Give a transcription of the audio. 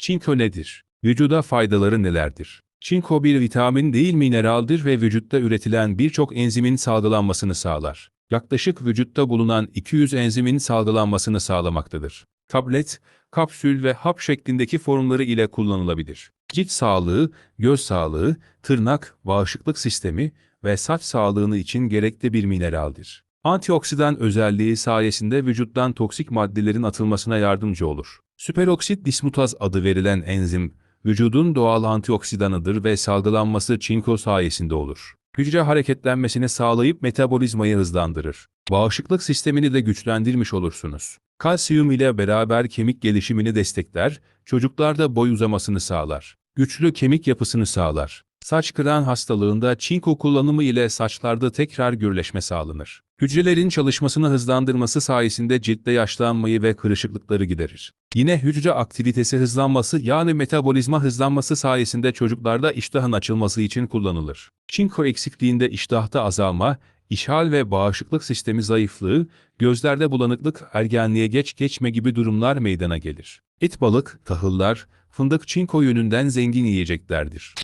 Çinko nedir? Vücuda faydaları nelerdir? Çinko bir vitamin değil mineraldir ve vücutta üretilen birçok enzimin salgılanmasını sağlar. Yaklaşık vücutta bulunan 200 enzimin salgılanmasını sağlamaktadır. Tablet, kapsül ve hap şeklindeki formları ile kullanılabilir. Cilt sağlığı, göz sağlığı, tırnak, bağışıklık sistemi ve saç sağlığını için gerekli bir mineraldir. Antioksidan özelliği sayesinde vücuttan toksik maddelerin atılmasına yardımcı olur. Süperoksit dismutaz adı verilen enzim, vücudun doğal antioksidanıdır ve salgılanması çinko sayesinde olur. Hücre hareketlenmesini sağlayıp metabolizmayı hızlandırır. Bağışıklık sistemini de güçlendirmiş olursunuz. Kalsiyum ile beraber kemik gelişimini destekler, çocuklarda boy uzamasını sağlar. Güçlü kemik yapısını sağlar. Saç kıran hastalığında çinko kullanımı ile saçlarda tekrar gürleşme sağlanır. Hücrelerin çalışmasını hızlandırması sayesinde ciltte yaşlanmayı ve kırışıklıkları giderir. Yine hücre aktivitesi hızlanması yani metabolizma hızlanması sayesinde çocuklarda iştahın açılması için kullanılır. Çinko eksikliğinde iştahta azalma, işhal ve bağışıklık sistemi zayıflığı, gözlerde bulanıklık, ergenliğe geç geçme gibi durumlar meydana gelir. Et balık, tahıllar, fındık çinko yönünden zengin yiyeceklerdir.